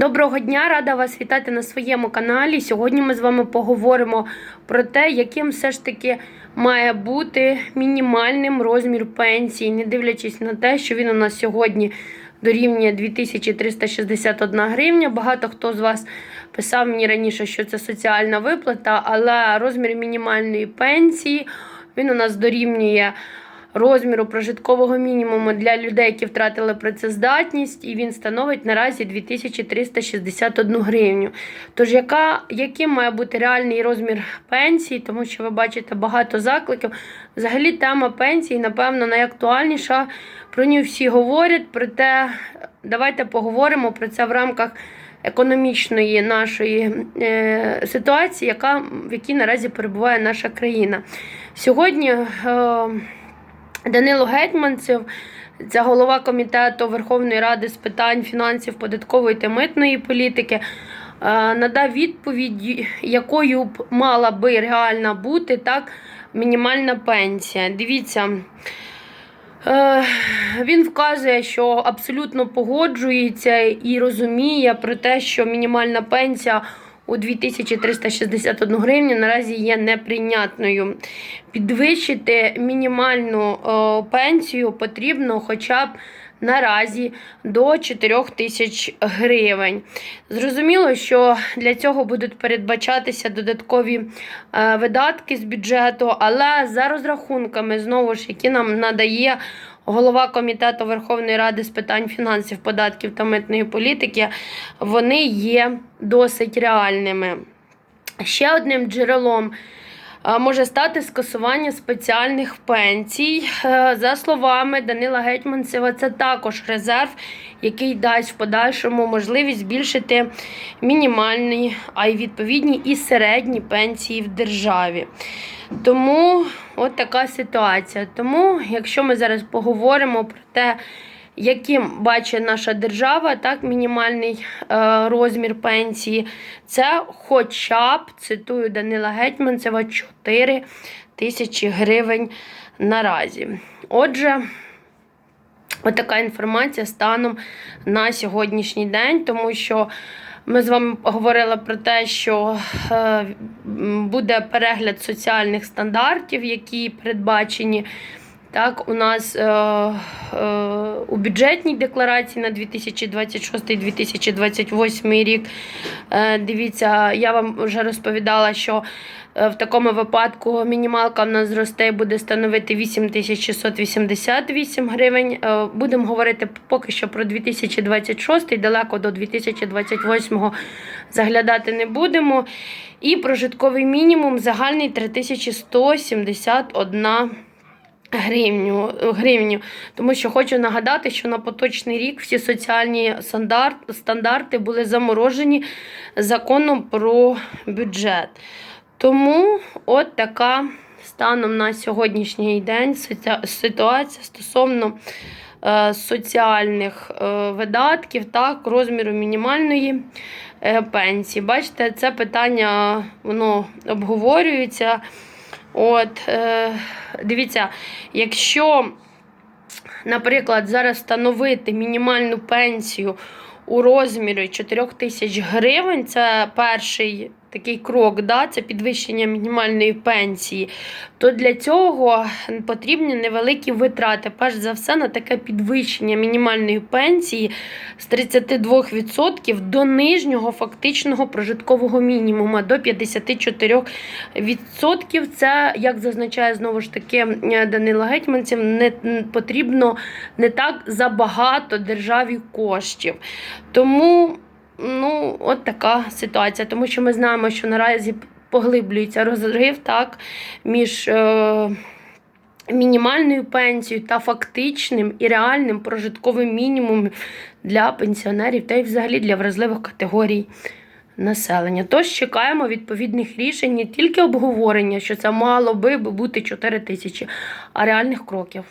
Доброго дня, рада вас вітати на своєму каналі. Сьогодні ми з вами поговоримо про те, яким все ж таки має бути мінімальним розмір пенсії, не дивлячись на те, що він у нас сьогодні дорівнює 2361 гривня. Багато хто з вас писав мені раніше, що це соціальна виплата, але розмір мінімальної пенсії він у нас дорівнює розміру прожиткового мінімуму для людей, які втратили працездатність, і він становить наразі 2361 гривню. Тож, яка, яким має бути реальний розмір пенсії, тому що ви бачите багато закликів. Взагалі, тема пенсії, напевно, найактуальніша. Про нього всі говорять, проте давайте поговоримо про це в рамках економічної нашої е, ситуації, яка, в якій наразі перебуває наша країна. Сьогодні. Е, Данило Гетьманцев, це голова комітету Верховної Ради з питань фінансів, податкової та митної політики, е, надав відповідь, якою б мала би реально бути так мінімальна пенсія. Дивіться. Е, Він вказує, що абсолютно погоджується і розуміє про те, що мінімальна пенсія у 2361 гривню наразі є неприйнятною. Підвищити мінімальну е, пенсію потрібно хоча б наразі до 4 тисяч гривень. Зрозуміло, що для цього будуть передбачатися додаткові е, видатки з бюджету, але за розрахунками, знову ж, які нам надає голова комітету Верховної Ради з питань фінансів, податків та митної політики, вони є досить реальними. Ще одним джерелом може стати скасування спеціальних пенсій. Е, За словами Данила Гетьманцева, це також резерв, який дасть в подальшому можливість збільшити мінімальні, а й відповідні і середні пенсії в державі. Тому от така ситуація. Тому, якщо ми зараз поговоримо про те, яким бачить наша держава, так, мінімальний е, розмір пенсії, це хоча б, цитую Данила Гетьманцева, 4 тисячі гривень наразі. Отже, Отака інформація станом на сьогоднішній день, тому що ми з вами говорили про те, що е, буде перегляд соціальних стандартів, які передбачені. Так, у нас е, е, у бюджетній декларації на 2026-2028 рік. Е, дивіться, я вам вже розповідала, що е, в такому випадку мінімалка в нас зросте і буде становити 8688 гривень. Е, будемо говорити поки що про 2026, далеко до 2028 заглядати не будемо. І прожитковий мінімум загальний 3171 гривню, гривню. Тому що хочу нагадати, що на поточний рік всі соціальні стандарт, стандарти були заморожені законом про бюджет. Тому от така станом на сьогоднішній день ситуація стосовно е, соціальних е, видатків, так, розміру мінімальної е, пенсії. Бачите, це питання воно обговорюється. От, е, дивіться, якщо, наприклад, зараз встановити мінімальну пенсію у розмірі 4 тисяч гривень, це перший такий крок, да, це підвищення мінімальної пенсії, то для цього потрібні невеликі витрати. Перш за все, на таке підвищення мінімальної пенсії з 32% до нижнього фактичного прожиткового мінімуму до 54%. Це, як зазначає знову ж таки Данила Гетьманцев, не потрібно не так забагато державі коштів. Тому ну, от така ситуація. Тому що ми знаємо, що наразі поглиблюється розрив так, між. Е- Мінімальною пенсією та фактичним і реальним прожитковим мінімумом для пенсіонерів та й взагалі для вразливих категорій населення. Тож чекаємо відповідних рішень, не тільки обговорення, що це мало би бути 4 тисячі, а реальних кроків.